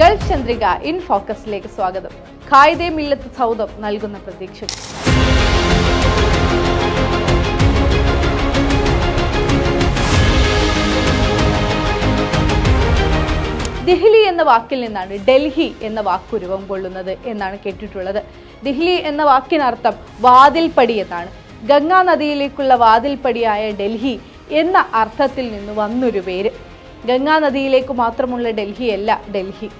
Gulf Chandrika in ഫോക്കസിലേക്ക് സ്വാഗതം. ഖായിദെ മില്ലത്ത് സൗദം നൽകുന്ന പ്രതീക്ഷ ദിഹ്ലി എന്ന വാക്കിൽ നിന്നാണ് ഡൽഹി എന്ന വാക്ക് ഉരുവം കൊള്ളുന്നത് എന്നാണ് കേട്ടിട്ടുള്ളത്. ദിഹ്ലി എന്ന വാക്കിനർത്ഥം വാതിൽപ്പടി എന്നാണ്. ഗംഗാ നദിയിലേക്കുള്ള വാതിൽപ്പടിയായ ഡൽഹി എന്ന അർത്ഥത്തിൽ നിന്ന് വന്നൊരു പേര്. ഗംഗാ നദിയിലേക്ക് മാത്രമുള്ള ഡൽഹിയല്ല ഡൽഹി.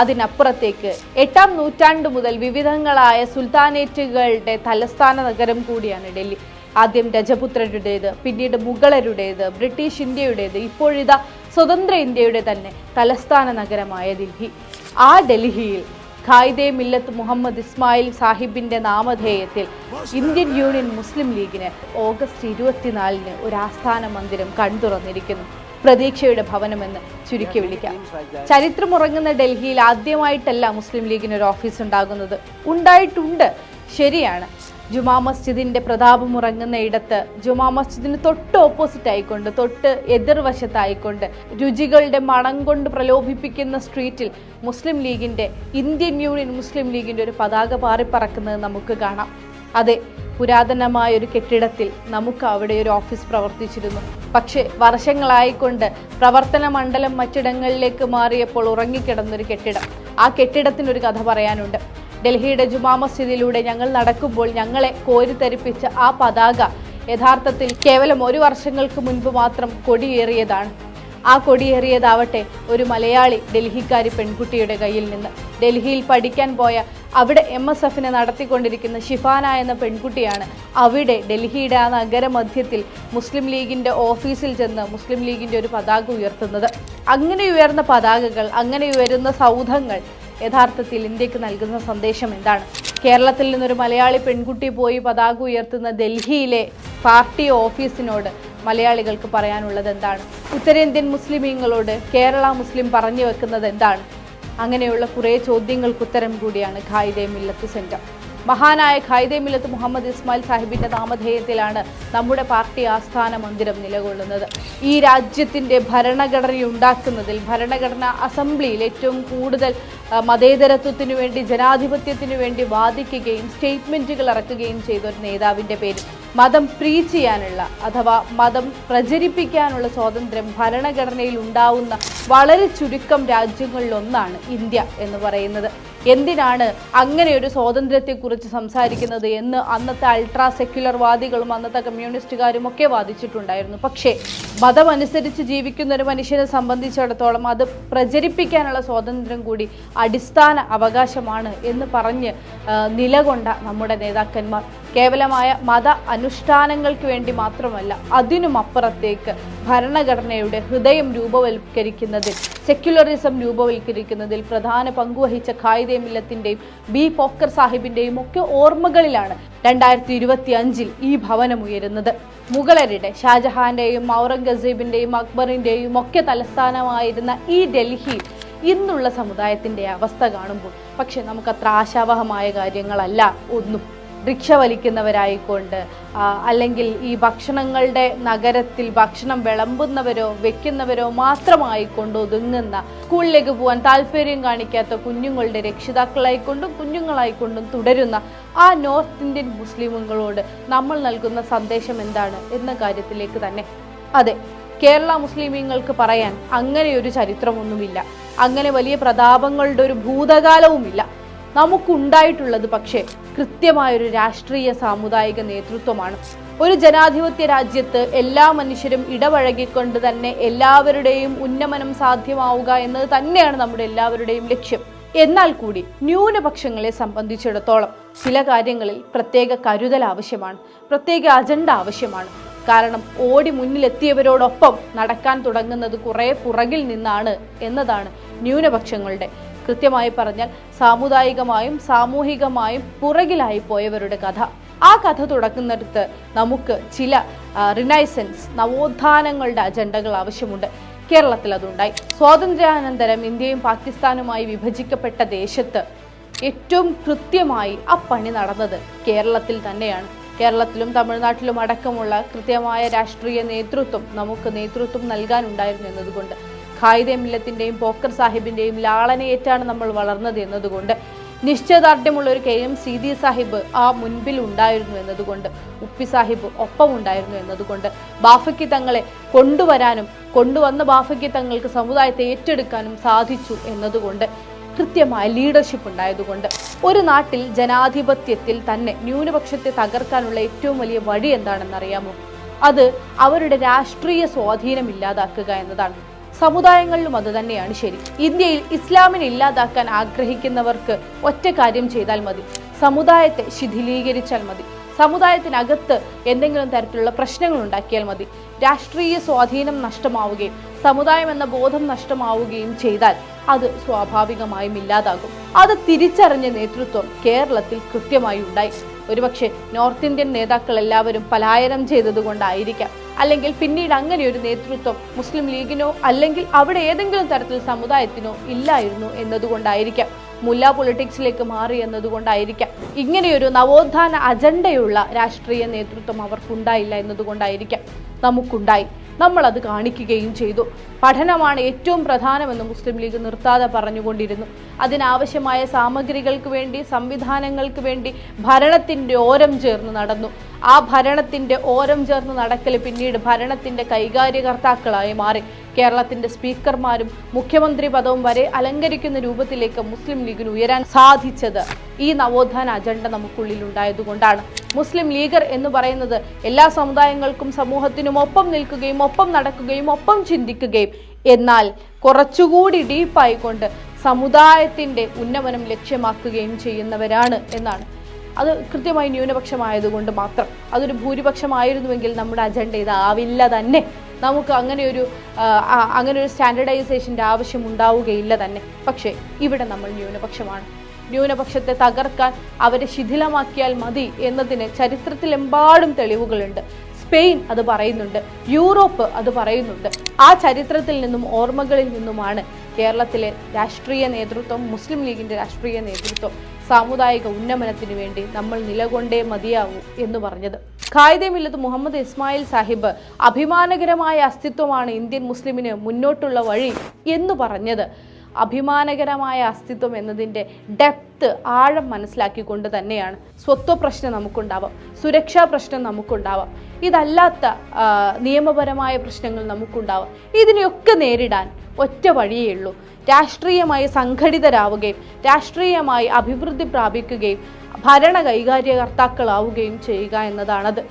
അതിനപ്പുറത്തേക്ക് എട്ടാം നൂറ്റാണ്ട് മുതൽ വിവിധങ്ങളായ സുൽത്താനേറ്റുകളുടെ തലസ്ഥാന നഗരം കൂടിയാണ് ഡൽഹി. ആദ്യം രജപുത്രരുടേത് പിന്നീട് മുഗളരുടേത് ബ്രിട്ടീഷ് ഇന്ത്യയുടേത് ഇപ്പോഴിതാ സ്വതന്ത്ര ഇന്ത്യയുടെ തന്നെ തലസ്ഥാന നഗരമായ ഡൽഹി. ആ ഡൽഹിയിൽ ഖായിദെ മില്ലത്ത് മുഹമ്മദ് ഇസ്മായിൽ സാഹിബിന്റെ നാമധേയത്തിൽ ഇന്ത്യൻ യൂണിയൻ മുസ്ലിം ലീഗിന് ഓഗസ്റ്റ് ഇരുപത്തിനാലിന് ഒരു ആസ്ഥാന മന്ദിരം കൺതുറന്നിരിക്കുന്നു. പ്രതീക്ഷയുടെ ഭവനമെന്ന് ചുരുക്കി വിളിക്കാം. ചരിത്രമുറങ്ങുന്ന ഡൽഹിയിൽ ആദ്യമായിട്ടല്ല മുസ്ലിം ലീഗിന് ഒരു ഓഫീസ് ഉണ്ടാകുന്നത്. ഉണ്ടായിട്ടുണ്ട്. ശരിയാണ്. ജുമാ മസ്ജിദിന്റെ പ്രതാപമുറങ്ങുന്ന ഇടത്ത് ജുമാ മസ്ജിദിന് തൊട്ട് ഓപ്പോസിറ്റ് ആയിക്കൊണ്ട് തൊട്ട് എതിർവശത്തായിക്കൊണ്ട് രുചികളുടെ മണം കൊണ്ട് പ്രലോഭിപ്പിക്കുന്ന സ്ട്രീറ്റിൽ മുസ്ലിം ലീഗിന്റെ ഇന്ത്യൻ യൂണിയൻ മുസ്ലിം ലീഗിന്റെ ഒരു പതാക പാറിപ്പറക്കുന്നത് നമുക്ക് കാണാം. അതെ പുരാതനമായ ഒരു കെട്ടിടത്തിൽ നമുക്ക് അവിടെ ഒരു ഓഫീസ് പ്രവർത്തിച്ചിരുന്നു. പക്ഷേ വർഷങ്ങളായിക്കൊണ്ട് പ്രവർത്തന മണ്ഡലം മറ്റിടങ്ങളിലേക്ക് മാറിയപ്പോൾ ഉറങ്ങിക്കിടന്നൊരു കെട്ടിടം. ആ കെട്ടിടത്തിനൊരു കഥ പറയാനുണ്ട്. ഡൽഹിയുടെ ജുമാ മസ്ജിദിലൂടെ ഞങ്ങൾ നടക്കുമ്പോൾ ഞങ്ങളെ കോരിത്തരിപ്പിച്ച ആ പതാക യഥാർത്ഥത്തിൽ കേവലം ഒരു വർഷങ്ങൾക്ക് മുൻപ് മാത്രം കൊടിയേറിയതാണ്. ആ കൊടിയേറിയതാവട്ടെ ഒരു മലയാളി ഡൽഹിക്കാരി പെൺകുട്ടിയുടെ കയ്യിൽ നിന്ന്. ഡൽഹിയിൽ പഠിക്കാൻ പോയ അവിടെ എം എസ് എഫിനെ നടത്തിക്കൊണ്ടിരിക്കുന്ന ഷിഫാന എന്ന പെൺകുട്ടിയാണ് അവിടെ ഡൽഹിയുടെ ആ നഗരമധ്യത്തിൽ മുസ്ലിം ലീഗിന്റെ ഓഫീസിൽ ചെന്ന് മുസ്ലിം ലീഗിന്റെ ഒരു പതാക ഉയർത്തുന്നത്. അങ്ങനെ ഉയർന്ന പതാകകൾ അങ്ങനെ ഉയരുന്ന സൗധങ്ങൾ യഥാർത്ഥത്തിൽ ഇന്ത്യയ്ക്ക് നൽകുന്ന സന്ദേശം എന്താണ്? കേരളത്തിൽ നിന്നൊരു മലയാളി പെൺകുട്ടി പോയി പതാക ഉയർത്തുന്ന ഡൽഹിയിലെ പാർട്ടി ഓഫീസിനോട് മലയാളികൾക്ക് പറയാനുള്ളത് എന്താണ്? ഉത്തരേന്ത്യൻ മുസ്ലിമീങ്ങളോട് കേരള മുസ്ലിം പറഞ്ഞു വെക്കുന്നത് എന്താണ്? അങ്ങനെയുള്ള കുറേ ചോദ്യങ്ങൾക്ക് ഉത്തരം കൂടിയാണ് ഖായിദെ മില്ലത്ത് സെന്റർ. മഹാനായ ഖായിദെ മില്ലത്ത് മുഹമ്മദ് ഇസ്മായിൽ സാഹിബിന്റെ നാമധേയത്തിലാണ് നമ്മുടെ പാർട്ടി ആസ്ഥാന മന്ദിരം നിലകൊള്ളുന്നത്. ഈ രാജ്യത്തിന്റെ ഭരണഘടന ഉണ്ടാക്കുന്നതിൽ ഭരണഘടന അസംബ്ലിയിൽ ഏറ്റവും കൂടുതൽ മതേതരത്വത്തിന് വേണ്ടി ജനാധിപത്യത്തിനു വേണ്ടി വാദിക്കുകയും സ്റ്റേറ്റ്മെന്റുകൾ ഇറക്കുകയും ചെയ്ത ഒരു നേതാവിന്റെ പേര് മതം പ്രീച്ച് ചെയ്യാനുള്ള അഥവാ മതം പ്രചരിപ്പിക്കാനുള്ള സ്വാതന്ത്ര്യം ഭരണഘടനയിൽ ഉണ്ടാവുന്ന വളരെ ചുരുക്കം രാജ്യങ്ങളിലൊന്നാണ് ഇന്ത്യ എന്ന് പറയുന്നത്. എന്തിനാണ് അങ്ങനെ ഒരു സ്വാതന്ത്ര്യത്തെക്കുറിച്ച് സംസാരിക്കുന്നത് എന്ന് അന്നത്തെ അൾട്രാ സെക്യുലർ വാദികളും അന്നത്തെ കമ്മ്യൂണിസ്റ്റുകാരും ഒക്കെ വാദിച്ചിട്ടുണ്ടായിരുന്നു. പക്ഷേ മതമനുസരിച്ച് ജീവിക്കുന്ന ഒരു മനുഷ്യനെ സംബന്ധിച്ചിടത്തോളം അത് പ്രചരിപ്പിക്കാനുള്ള സ്വാതന്ത്ര്യം കൂടി അടിസ്ഥാന അവകാശമാണ് എന്ന് പറഞ്ഞ് നിലകൊണ്ട നമ്മുടെ നേതാക്കന്മാർ. കേവലമായ മത അനുഷ്ഠാനങ്ങൾക്ക് വേണ്ടി മാത്രമല്ല അതിനും അപ്പുറത്തേക്ക് ഭരണഘടനയുടെ ഹൃദയം രൂപവൽക്കരിക്കുന്നതിൽ സെക്യുലറിസം രൂപവൽക്കരിക്കുന്നതിൽ പ്രധാന പങ്കുവഹിച്ച ഖായിദെ മില്ലത്തിന്റെയും ബി പോക്കർ സാഹിബിന്റെയും ഒക്കെ ഓർമ്മകളിലാണ് രണ്ടായിരത്തി ഇരുപത്തി അഞ്ചിൽ ഈ ഭവനം ഉയരുന്നത്. മുഗളരുടെ ഷാജഹാന്റെയും ഔറംഗസീബിന്റെയും അക്ബറിന്റെയും ഒക്കെ തലസ്ഥാനമായിരുന്ന ഈ ഡൽഹി ഇന്നുള്ള സമുദായത്തിന്റെ അവസ്ഥ കാണുമ്പോൾ പക്ഷെ നമുക്കത്ര ആശാവഹമായ കാര്യങ്ങളല്ല ഒന്നും റിക്ഷ വലിക്കുന്നവരായിക്കൊണ്ട് അല്ലെങ്കിൽ ഈ ഭക്ഷണങ്ങളുടെ നഗരത്തിൽ ഭക്ഷണം വിളമ്പുന്നവരോ വെക്കുന്നവരോ മാത്രമായിക്കൊണ്ട് ഒതുങ്ങുന്ന സ്കൂളിലേക്ക് പോകാൻ താല്പര്യം കാണിക്കാത്ത കുഞ്ഞുങ്ങളുടെ രക്ഷിതാക്കളായിക്കൊണ്ടും കുഞ്ഞുങ്ങളായിക്കൊണ്ടും തുടരുന്ന ആ നോർത്ത് ഇന്ത്യൻ മുസ്ലിമുകളോട് നമ്മൾ നൽകുന്ന സന്ദേശം എന്താണ് എന്ന കാര്യത്തിലേക്ക് തന്നെ. അതെ കേരള മുസ്ലിമീങ്ങൾക്ക് പറയാൻ അങ്ങനെയൊരു ചരിത്രമൊന്നുമില്ല. അങ്ങനെ വലിയ പ്രതാപങ്ങളുടെ ഒരു ഭൂതകാലവുമില്ല. നമുക്കുണ്ടായിട്ടുള്ളത് പക്ഷേ കൃത്യമായൊരു രാഷ്ട്രീയ സാമുദായിക നേതൃത്വമാണ്. ഒരു ജനാധിപത്യ രാജ്യത്ത് എല്ലാ മനുഷ്യരും ഇടപഴകിക്കൊണ്ട് തന്നെ എല്ലാവരുടെയും ഉന്നമനം സാധ്യമാവുക എന്നത് തന്നെയാണ് നമ്മുടെ എല്ലാവരുടെയും ലക്ഷ്യം. എന്നാൽ കൂടി ന്യൂനപക്ഷങ്ങളെ സംബന്ധിച്ചിടത്തോളം ചില കാര്യങ്ങളിൽ പ്രത്യേക കരുതൽ ആവശ്യമാണ് പ്രത്യേക അജണ്ട ആവശ്യമാണ്. കാരണം ഓടി മുന്നിലെത്തിയവരോടൊപ്പം നടക്കാൻ തുടങ്ങുന്നത് കുറേ പുറകിൽ നിന്നാണ് എന്നതാണ് ന്യൂനപക്ഷങ്ങളുടെ കൃത്യമായി പറഞ്ഞാൽ സാമുദായികമായും സാമൂഹികമായും പുറകിലായി പോയവരുടെ കഥ. ആ കഥ തുടക്കുന്നിടത്ത് നമുക്ക് ചില റിനൈസൻസ് നവോത്ഥാനങ്ങളുടെ അജണ്ടകൾ ആവശ്യമുണ്ട്. കേരളത്തിൽ അതുണ്ടായി. സ്വാതന്ത്ര്യാനന്തരം ഇന്ത്യയും പാകിസ്ഥാനുമായി വിഭജിക്കപ്പെട്ട ദേശത്ത് ഏറ്റവും കൃത്യമായി ആ പണി നടന്നത് കേരളത്തിൽ തന്നെയാണ്. കേരളത്തിലും തമിഴ്നാട്ടിലും അടക്കമുള്ള കൃത്യമായ രാഷ്ട്രീയ നേതൃത്വം നമുക്ക് നേതൃത്വം നൽകാനുണ്ടായിരുന്നു എന്നതുകൊണ്ട്. ഖായിദെ മില്ലത്തിന്റെയും പോക്കർ സാഹിബിന്റെയും ലാളനയേറ്റാണ് നമ്മൾ വളർന്നത് എന്നതുകൊണ്ട് നിശ്ചയദാർഢ്യമുള്ള ഒരു കെ എം സീതി സാഹിബ് ആ മുൻപിൽ ഉണ്ടായിരുന്നു എന്നതുകൊണ്ട് ഉപ്പി സാഹിബ് ഒപ്പം ഉണ്ടായിരുന്നു എന്നതുകൊണ്ട് ബാഫയ്ക്ക് തങ്ങളെ കൊണ്ടുവരാനും കൊണ്ടുവന്ന ബാഫയ്ക്ക് തങ്ങൾക്ക് സമുദായത്തെ ഏറ്റെടുക്കാനും സാധിച്ചു എന്നതുകൊണ്ട് കൃത്യമായ ലീഡർഷിപ്പ് ഉണ്ടായതുകൊണ്ട് ഒരു നാട്ടിൽ ജനാധിപത്യത്തിൽ തന്നെ ന്യൂനപക്ഷത്തെ തകർക്കാനുള്ള ഏറ്റവും വലിയ വഴി എന്താണെന്നറിയാമോ? അത് അവരുടെ രാഷ്ട്രീയ സ്വാധീനം ഇല്ലാതാക്കുക എന്നതാണ്. സമുദായങ്ങളിലും അത് തന്നെയാണ് ശരി. ഇന്ത്യയിൽ ഇസ്ലാമിനെ ഇല്ലാതാക്കാൻ ആഗ്രഹിക്കുന്നവർക്ക് ഒറ്റ കാര്യം ചെയ്താൽ മതി. സമുദായത്തെ ശിഥിലീകരിച്ചാൽ മതി. സമുദായത്തിനകത്ത് എന്തെങ്കിലും തരത്തിലുള്ള പ്രശ്നങ്ങൾ ഉണ്ടാക്കിയാൽ മതി. രാഷ്ട്രീയ സ്വാധീനം നഷ്ടമാവുകയും സമുദായം എന്ന ബോധം നഷ്ടമാവുകയും ചെയ്താൽ അത് സ്വാഭാവികമായും ഇല്ലാതാകും. അത് തിരിച്ചറിഞ്ഞ നേതൃത്വം കേരളത്തിൽ കൃത്യമായി ഉണ്ടായി. ഒരുപക്ഷെ നോർത്ത് ഇന്ത്യൻ നേതാക്കൾ എല്ലാവരും പലായനം ചെയ്തതുകൊണ്ടായിരിക്കാം. അല്ലെങ്കിൽ പിന്നീട് അങ്ങനെ ഒരു നേതൃത്വം മുസ്ലിം ലീഗിനോ അല്ലെങ്കിൽ അവിടെ ഏതെങ്കിലും തരത്തിൽ സമുദായത്തിനോ ഇല്ലായിരുന്നു എന്നതുകൊണ്ടായിരിക്കാം. മുല്ല പൊളിറ്റിക്സിലേക്ക് മാറി എന്നതുകൊണ്ടായിരിക്കാം. ഇങ്ങനെയൊരു നവോത്ഥാന അജണ്ടയുള്ള രാഷ്ട്രീയ നേതൃത്വം അവർക്കുണ്ടായില്ല എന്നതുകൊണ്ടായിരിക്കാം നമുക്കുണ്ടായി. നമ്മൾ അത് കാണിക്കുകയും ചെയ്തു. പഠനമാണ് ഏറ്റവും പ്രധാനമെന്ന് മുസ്ലിം ലീഗ് നിർത്താതെ പറഞ്ഞുകൊണ്ടിരുന്നു. അതിനാവശ്യമായ സാമഗ്രികൾക്ക് വേണ്ടി സംവിധാനങ്ങൾക്ക് വേണ്ടി ഭരണത്തിന്റെ ഓരം ചേർന്ന് നടന്നു. ആ ഭരണത്തിന്റെ ഓരം ചേർന്ന് നടക്കൽ പിന്നീട് ഭരണത്തിന്റെ കൈകാര്യകർത്താക്കളായി മാറി. കേരളത്തിന്റെ സ്പീക്കർമാരും മുഖ്യമന്ത്രി പദവും വരെ അലങ്കരിക്കുന്ന രൂപത്തിലേക്ക് മുസ്ലിം ലീഗിന് ഉയരാൻ സാധിച്ചത് ഈ നവോത്ഥാന അജണ്ട നമുക്കുള്ളിൽ ഉണ്ടായതുകൊണ്ടാണ് മുസ്ലിം ലീഗർ എന്ന് പറയുന്നത് എല്ലാ സമുദായങ്ങൾക്കും സമൂഹത്തിനും ഒപ്പം നിൽക്കുകയും ഒപ്പം നടക്കുകയും ഒപ്പം ചിന്തിക്കുകയും. എന്നാൽ കുറച്ചുകൂടി ഡീപ്പായിക്കൊണ്ട് സമുദായത്തിന്റെ ഉന്നമനം ലക്ഷ്യമാക്കുകയും ചെയ്യുന്നവരാണ് എന്നാണ് അത് കൃത്യമായി ന്യൂനപക്ഷമായതുകൊണ്ട് മാത്രം. അതൊരു ഭൂരിപക്ഷമായിരുന്നുവെങ്കിൽ നമ്മുടെ അജണ്ട ഇതാവില്ല തന്നെ. നമുക്ക് അങ്ങനെയൊരു അങ്ങനെ ഒരു സ്റ്റാൻഡർഡൈസേഷന്റെ ആവശ്യം ഉണ്ടാവുകയില്ല തന്നെ. പക്ഷേ ഇവിടെ നമ്മൾ ന്യൂനപക്ഷമാണ്. ന്യൂനപക്ഷത്തെ തകർക്കാൻ അവരെ ശിഥിലമാക്കിയാൽ മതി എന്നതിന് ചരിത്രത്തിലെമ്പാടും തെളിവുകളുണ്ട്. സ്പെയിൻ അത് പറയുന്നുണ്ട്. യൂറോപ്പ് അത് പറയുന്നുണ്ട്. ആ ചരിത്രത്തിൽ നിന്നും ഓർമ്മകളിൽ നിന്നുമാണ് കേരളത്തിലെ രാഷ്ട്രീയ നേതൃത്വം മുസ്ലിം ലീഗിന്റെ രാഷ്ട്രീയ നേതൃത്വം സാമുദായിക ഉന്നമനത്തിന് വേണ്ടി നമ്മൾ നിലകൊണ്ടേ മതിയാവൂ എന്ന് പറഞ്ഞത്. ഖായിദെ മുഹമ്മദ് ഇസ്മായിൽ സാഹിബ് അഭിമാനകരമായ അസ്തിത്വമാണ് ഇന്ത്യൻ മുസ്ലിമിന് മുന്നോട്ടുള്ള വഴി എന്ന് പറഞ്ഞത്. അഭിമാനകരമായ അസ്തിത്വം എന്നതിന്റെ ഡെപ്ത് ആഴം മനസ്സിലാക്കിക്കൊണ്ട് തന്നെയാണ് സ്വത്വ പ്രശ്നം നമുക്കുണ്ടാവാം സുരക്ഷാ പ്രശ്നം നമുക്കുണ്ടാവാം ഇതല്ലാത്ത നിയമപരമായ പ്രശ്നങ്ങൾ നമുക്കുണ്ടാവാം. ഇതിനെയൊക്കെ നേരിടാൻ ഒറ്റ വഴിയേ ഉള്ളൂ. രാഷ്ട്രീയമായി സംഘടിതരാവുകയും രാഷ്ട്രീയമായി അഭിവൃദ്ധി പ്രാപിക്കുകയും ഭരണ കൈകാര്യകർത്താക്കളാവുകയും ചെയ്യുക എന്നതാണത്.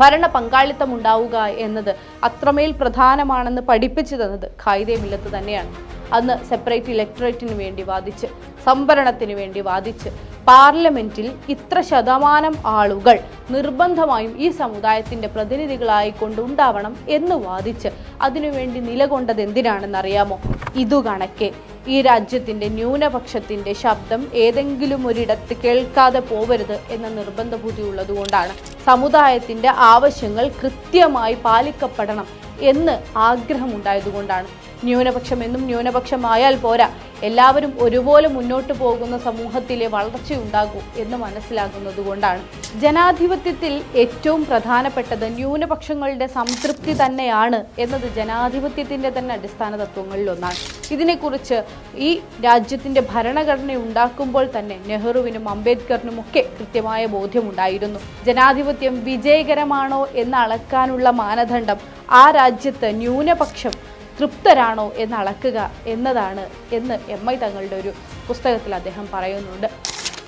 ഭരണ പങ്കാളിത്തം ഉണ്ടാവുക എന്നത് അത്രമേൽ പ്രധാനമാണെന്ന് പഠിപ്പിച്ചു തന്നത് ഖായിദെ മില്ലത്ത് തന്നെയാണ്. അന്ന് സെപ്പറേറ്റ് ഇലക്ടറേറ്റിന് വേണ്ടി വാദിച്ച് സംവരണത്തിന് വേണ്ടി വാദിച്ച് പാർലമെന്റിൽ ഇത്ര ശതമാനം ആളുകൾ നിർബന്ധമായും ഈ സമുദായത്തിന്റെ പ്രതിനിധികളായിക്കൊണ്ട് ഉണ്ടാവണം എന്ന് വാദിച്ച് അതിനുവേണ്ടി നിലകൊണ്ടത് എന്തിനാണെന്നറിയാമോ ഇതു കണക്കെ ഈ രാജ്യത്തിന്റെ ന്യൂനപക്ഷത്തിന്റെ ശബ്ദം ഏതെങ്കിലും ഒരിടത്ത് കേൾക്കാതെ പോവരുത് എന്ന നിർബന്ധ ബുദ്ധി ഉള്ളതുകൊണ്ടാണ് സമുദായത്തിന്റെ ആവശ്യങ്ങൾ കൃത്യമായി പാലിക്കപ്പെടണം എന്ന് ആഗ്രഹമുണ്ടായതുകൊണ്ടാണ്. ന്യൂനപക്ഷം എന്നും ന്യൂനപക്ഷമായാൽ പോരാ. എല്ലാവരും ഒരുപോലെ മുന്നോട്ട് പോകുന്ന സമൂഹത്തിലെ വളർച്ചയുണ്ടാകൂ എന്ന് മനസ്സിലാകുന്നത് കൊണ്ടാണ്. ജനാധിപത്യത്തിൽ ഏറ്റവും പ്രധാനപ്പെട്ടത് ന്യൂനപക്ഷങ്ങളുടെ സംതൃപ്തി തന്നെയാണ് എന്നത് ജനാധിപത്യത്തിന്റെ തന്നെ അടിസ്ഥാന തത്വങ്ങളിൽ ഒന്നാണ് ഇതിനെക്കുറിച്ച് ഈ രാജ്യത്തിന്റെ ഭരണഘടന ഉണ്ടാക്കുമ്പോൾ തന്നെ നെഹ്റുവിനും അംബേദ്കറിനും ഒക്കെ കൃത്യമായ ബോധ്യമുണ്ടായിരുന്നു. ജനാധിപത്യം വിജയകരമാണോ എന്ന് അളക്കാനുള്ള മാനദണ്ഡം ആ രാജ്യത്ത് ന്യൂനപക്ഷം തൃപ്തരാണോ എന്ന് അളക്കുക എന്നതാണ് എന്ന് എം ഐ തങ്ങളുടെ ഒരു പുസ്തകത്തിൽ അദ്ദേഹം പറയുന്നുണ്ട്.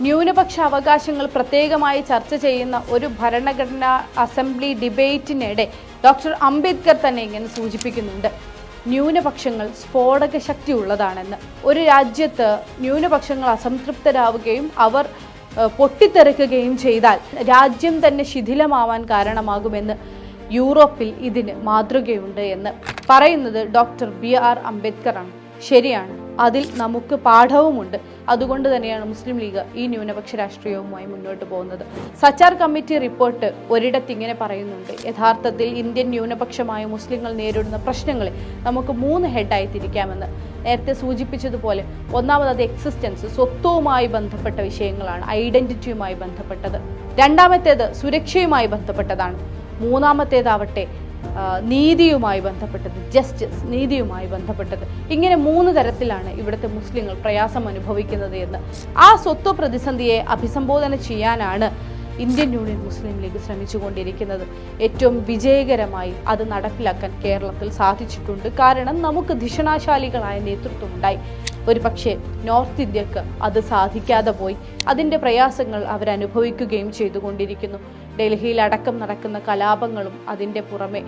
ന്യൂനപക്ഷ അവകാശങ്ങൾ പ്രത്യേകമായി ചർച്ച ചെയ്യുന്ന ഒരു ഭരണഘടനാ അസംബ്ലി ഡിബേറ്റിനിടെ ഡോക്ടർ അംബേദ്കർ തന്നെ ഇങ്ങനെ സൂചിപ്പിക്കുന്നുണ്ട്. ന്യൂനപക്ഷങ്ങൾ സ്ഫോടക ശക്തി ഉള്ളതാണെന്ന്. ഒരു രാജ്യത്ത് ന്യൂനപക്ഷങ്ങൾ അസംതൃപ്തരാവുകയും അവർ പൊട്ടിത്തെറിക്കുകയും ചെയ്താൽ രാജ്യം തന്നെ ശിഥിലമാവാൻ കാരണമാകുമെന്ന് യൂറോപ്പിൽ ഇതിന് മാതൃകയുണ്ട് എന്ന് പറയുന്നത് ഡോക്ടർ ബി ആർ അംബേദ്കർ ആണ് ശരിയാണ്. അതിൽ നമുക്ക് പാഠവുമുണ്ട്. അതുകൊണ്ട് തന്നെയാണ് മുസ്ലിം ലീഗ് ഈ ന്യൂനപക്ഷ രാഷ്ട്രീയവുമായി മുന്നോട്ട് പോകുന്നത്. സച്ചാർ കമ്മിറ്റി റിപ്പോർട്ട് ഒരിടത്ത് ഇങ്ങനെ പറയുന്നുണ്ട്. യഥാർത്ഥത്തിൽ ഇന്ത്യൻ ന്യൂനപക്ഷമായ മുസ്ലിങ്ങൾ നേരിടുന്ന പ്രശ്നങ്ങളെ നമുക്ക് മൂന്ന് ഹെഡായി തിരിക്കാമെന്ന്. നേരത്തെ സൂചിപ്പിച്ചതുപോലെ ഒന്നാമത് അത് എക്സിസ്റ്റൻസ് സ്വത്വവുമായി ബന്ധപ്പെട്ട വിഷയങ്ങളാണ് ഐഡന്റിറ്റിയുമായി ബന്ധപ്പെട്ടത്. രണ്ടാമത്തേത് സുരക്ഷയുമായി ബന്ധപ്പെട്ടതാണ്. മൂന്നാമത്തേതാവട്ടെ നീതിയുമായി ബന്ധപ്പെട്ടത് ജസ്റ്റിസ് നീതിയുമായി ബന്ധപ്പെട്ടത്. ഇങ്ങനെ മൂന്ന് തരത്തിലാണ് ഇവിടുത്തെ മുസ്ലിങ്ങൾ പ്രയാസം അനുഭവിക്കുന്നത് എന്ന്. ആ സ്വത്വ പ്രതിസന്ധിയെ അഭിസംബോധന ചെയ്യാനാണ് ഇന്ത്യൻ യൂണിയൻ മുസ്ലിം ലീഗ് ശ്രമിച്ചുകൊണ്ടിരിക്കുന്നത്. ഏറ്റവും വിജയകരമായി അത് നടപ്പിലാക്കാൻ കേരളത്തിൽ സാധിച്ചിട്ടുണ്ട്. കാരണം നമുക്ക് ധിഷണാശാലികളായ നേതൃത്വം ഉണ്ടായി ഒരു പക്ഷേ നോർത്ത് ഇന്ത്യയ്ക്ക് അത് സാധിക്കാതെ പോയി. അതിന്റെ പ്രയാസങ്ങൾ അവരനുഭവിക്കുകയും ചെയ്തുകൊണ്ടിരിക്കുന്നു. ഡൽഹിയിൽ അടക്കം നടക്കുന്ന കലാപങ്ങളും അതിന്റെ പുറമെ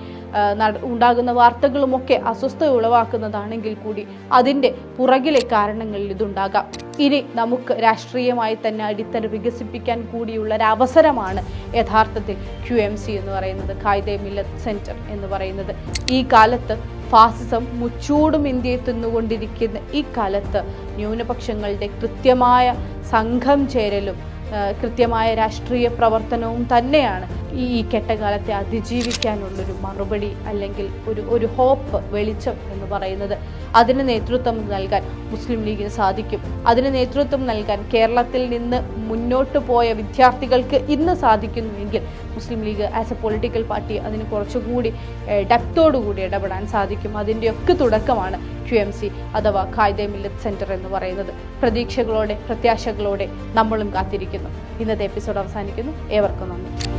ഉണ്ടാകുന്ന വാർത്തകളുമൊക്കെ അസ്വസ്ഥത ഉളവാക്കുന്നതാണെങ്കിൽ കൂടി അതിന്റെ പുറകിലെ കാരണങ്ങളിൽ ഇതുണ്ടാകാം. ഇനി നമുക്ക് രാഷ്ട്രീയമായി തന്നെ അടിത്തറ വികസിപ്പിക്കാൻ കൂടിയുള്ള ഒരു അവസരമാണ് യഥാർത്ഥത്തിൽ ക്യു എം സി എന്ന് പറയുന്നത് ഖായ്ദെ മില്ലത്ത് സെന്റർ എന്ന് പറയുന്നത്. ഈ കാലത്ത് ഫാസിസം മുച്ചൂടും ഇന്ത്യയെ തിന്നുകൊണ്ടിരിക്കുന്ന ഈ കാലത്ത് ന്യൂനപക്ഷങ്ങളുടെ കൃത്യമായ സംഘം ചേരലും കൃത്യമായ രാഷ്ട്രീയ പ്രവർത്തനവും തന്നെയാണ് ഈ കെട്ടകാലത്തെ അതിജീവിക്കാനുള്ളൊരു മറുപടി അല്ലെങ്കിൽ ഒരു ഒരു ഹോപ്പ് വെളിച്ചം എന്ന് പറയുന്നത്. അതിന് നേതൃത്വം നൽകാൻ മുസ്ലിം ലീഗിന് സാധിക്കും. അതിന് നേതൃത്വം നൽകാൻ കേരളത്തിൽ നിന്ന് മുന്നോട്ട് പോയ വിദ്യാർത്ഥികൾക്ക് ഇന്ന് സാധിക്കുന്നുവെങ്കിൽ Muslim League as a political party അതിന് കുറച്ചുകൂടി ഡെപ്തോടുകൂടി ഇടപെടാൻ സാധിക്കും. അതിന്റെയൊക്കെ തുടക്കമാണ് ക്യു എം സി അഥവാ ഖായ്ദെ മില്ലത്ത് സെന്റർ എന്ന് പറയുന്നത്. പ്രതീക്ഷകളോടെ പ്രത്യാശകളോടെ നമ്മളും കാത്തിരിക്കുന്നു. ഇന്നത്തെ എപ്പിസോഡ് അവസാനിക്കുന്നു. ഏവർക്കും നന്ദി.